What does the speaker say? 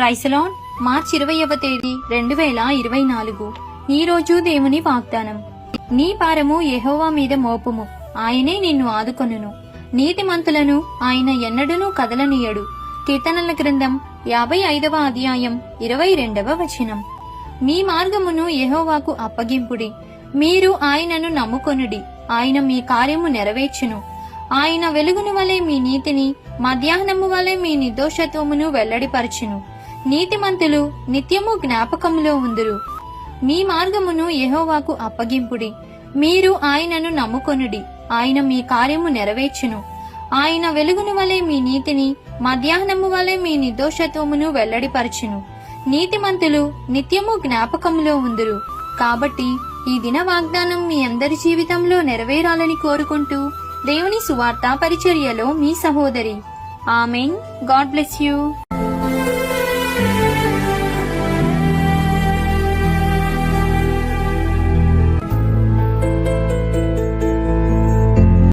ప్రైసలాన్ మార్చి ఇరవైవ తేదీ రెండు వేల ఇరవై నాలుగు. ఈ రోజు దేవుని వాగ్దానం. నీ భారము యహోవా మీద మోపుము. ఆయనే నిన్ను ఆదుకొనును. నీతిమంతులను ఆయన ఎన్నడనూ కదలనీయడు. కీర్తనల గ్రంథం యాభై ఐదవ అధ్యాయం ఇరవై రెండవ వచనం. మీ మార్గమును యహోవాకు అప్పగింపుడి. మీరు ఆయనను నమ్ముకొనుడి. ఆయన మీ కార్యము నెరవేర్చును. ఆయన వెలుగును వలె మీ నీతిని మధ్యాహ్నము వలె మీ నిర్దోషత్వమును వెల్లడిపరచును. నీతిమంతులు నిత్యము జ్ఞాపకములో ఉందురు. మీ మార్గమును యహోవాకు అప్పగింపుడి. మీరు ఆయనను నమ్ముకొనుడి. ఆయన మీ కార్యము నెరవేర్చును. ఆయన వెలుగును వలె మీ నీతిని మధ్యాహ్నము వలె మీ నిర్దోషత్వమును వెల్లడిపరచును. నీతిమంతులు నిత్యము జ్ఞాపకములో ఉందురు. కాబట్టి ఈ దిన వాగ్దానం మీ అందరి జీవితంలో నెరవేరాలని కోరుకుంటూ దేవుని సువార్త పరిచర్యలో మీ సహోదరి. ఆమెన్. God bless you.